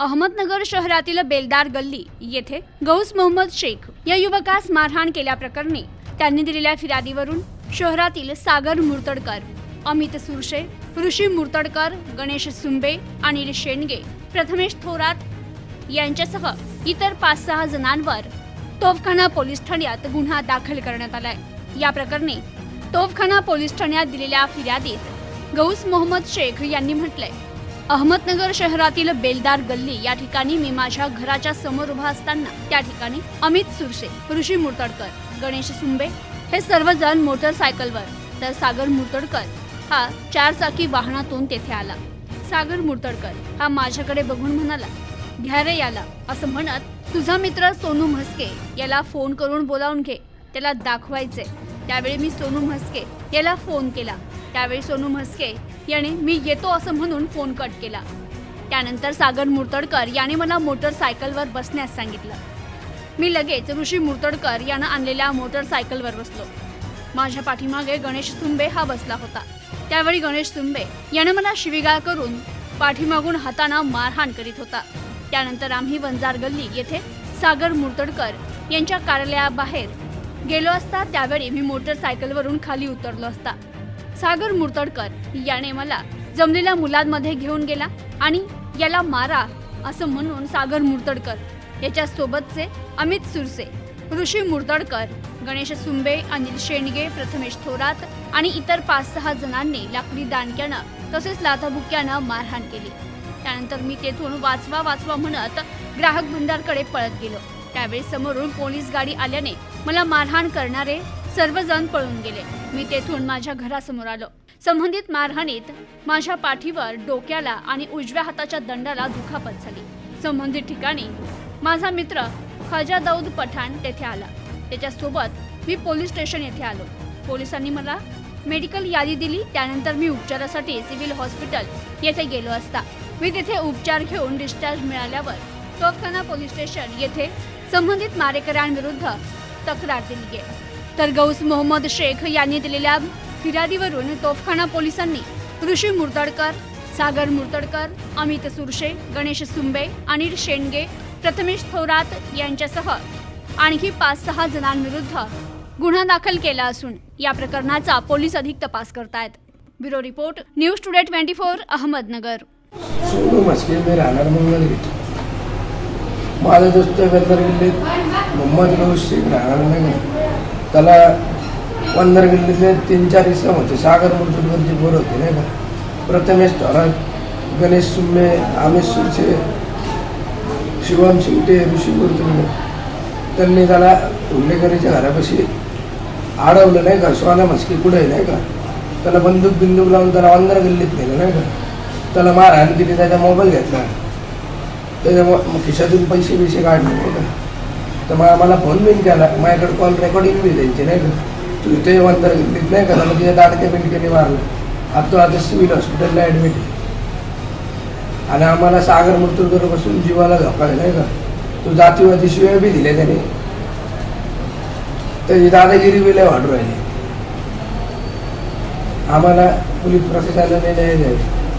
अहमदनगर शहरातील बेलदार गल्ली येथे गौस मोहम्मद शेख या युवकास मारहाण केल्याप्रकरणी त्यांनी दिलेल्या फिर्यादीवरून शहरातील सागर मुर्तडकर अमित सुरशे ऋषी मुर्तडकर गणेश सुंबे अनिल शेंडगे प्रथमेश थोरात यांच्यासह इतर पाच सहा जणांवर तोफखाना पोलीस ठाण्यात गुन्हा दाखल करण्यात आलाय. या प्रकरणी तोफखाना पोलीस ठाण्यात दिलेल्या फिर्यादीत गौस मोहम्मद शेख यांनी म्हटलंय. अहमदनगर शहरातील बेलदार गल्ली या ठिकाणी मी माझ्या घराच्या समोर उभा असताना त्या ठिकाणी अमित सुरसे ऋषी मुर्तडकर गणेश सुंबे हे सर्वजण मोटरसायकलवर. तर सागर मुर्तडकर हा चारचाकी वाहनातून तेथे आला. सागर मुर्तडकर हा माझ्याकडे बघून म्हणाला घ्या रे याला असं म्हणत तुझा मित्र सोनू म्हस्के याला फोन करून बोलावून घे. त्याला दाखवायचे त्यावेळी मी सोनू म्हस्के याला फोन केला. त्यावेळी सोनू म्हस्के याने मी येतो असं म्हणून फोन कट केला. त्यानंतर सागर मुर्तडकर याने मला मोटरसायकलवर बसण्यास सांगितलं. मी लगेच ऋषी मुर्तडकर यानं आणलेल्या मोटरसायकलवर बसलो. माझ्या पाठीमागे गणेश तुंबे हा बसला होता. त्यावेळी गणेश तुंबे यानं मला शिवीगाळ करून पाठीमागून हातानं मारहाण करीत होता. त्यानंतर आम्ही वंजार गल्ली येथे सागर मुर्तडकर यांच्या कार्यालयाबाहेर गेलो असता त्यावेळी मी मोटरसायकलवरून खाली उतरलो असता. सागर मुर्तडकर याने मला जमलेल्या मुलांमध्ये घेऊन गेला आणि याला मारा असं म्हणून सागर मुर्तडकर याच्या सोबतचे अमित सुरसे ऋषी मुर्तडकर गणेश सुंबे अनिल शेंडगे प्रथमेश थोरात आणि इतर पाच सहा जणांनी लाकडी दांडक्यानं तसेच लाथाबुक्यानं मारहाण केली. त्यानंतर मी तेथून वाचवा वाचवा म्हणत ग्राहक भंडारकडे पळत गेलो. त्यावेळी समोरून पोलीस गाडी आल्याने मला मारहाण करणारे सर्वजण पळून गेले. मी तेथून माझ्या घरासमोर आलो. संबंधित मारहाणीत माझ्या पाठीवर डोक्याला आणि उजव्या हाताच्या दंडाला दुखापत झाली. संबंधित ठिकाणी माझा मित्र खजा दाऊद पठाण तेथे आला. त्याच्यासोबत मी पोलीस स्टेशन येथे आलो. पोलिसांनी मला मेडिकल यादी दिली. त्यानंतर मी उपचारासाठी सिव्हिल हॉस्पिटल येथे गेलो असता. मी तेथे उपचार घेऊन डिस्चार्ज मिळाल्यावर तोफखाना पोलीस स्टेशन येथे संबंधित मारेकऱ्यांविरुद्ध तक्रार दिली आहे तर गौस मोहम्मद शेख यांनी दिलेल्या फिर्यादीवरून तोफखाना पोलिसांनी ऋषी मुर्तडकर सागर मुर्तडकर अमित सुरशे गणेश सुंबे अनिल शेंडगे प्रथमेश थोरात यांच्यासह आणखी पाच सहा जणांविरुद्ध गुन्हा दाखल केला असून या प्रकरणाचा पोलीस अधिक तपास करतायत. Bureau report news today twenty four Ahmednagar. Sonu मी राहणार माझा दोस्त मोहम्मद शेख राहणार नाही त्याला पंधरा गल्लीतले तीन चार इसम होते. सागर मुर्तुडकरची बोर होते नाही का? प्रथमेश थोरात गणेश सुम्मे आमिष सुरचे शिवम शिवटे ऋषी बोलतो त्यांनी त्याला हुंडेकरीच्या घरापाशी अडवलं नाही का? सोना म्हस्के कुठे नाही का? त्याला बंदूक बिंदूक लावून त्याला अंदर गल्लीत नेलं नाही का? त्याला मारहाण केली त्याचा मोबाईल घेतला. त्याच्या खिशातून पैसे बिसे काढले नाही का? तर मग आम्हाला फोन बिन केला. माझ्याकडे कॉल रेकॉर्डिंग बी त्यांची नाही का? तू इथे अंतर घेतलीत नाही का? त्याला तिथे दाडके बिंडकेने मारलं. आता आता सिव्हिल हॉस्पिटलला ॲडमिट आहे. आणि आम्हाला सागर मृत्यूकरपासून जीवाला धोका आहे नाही का? तू जातीवादी शिवाय बी दिले त्याने. त्याची दादागिरी बी लय वाढू राहिली. आम्हाला पोलीस प्रशासनाने न्याय द्यायचा.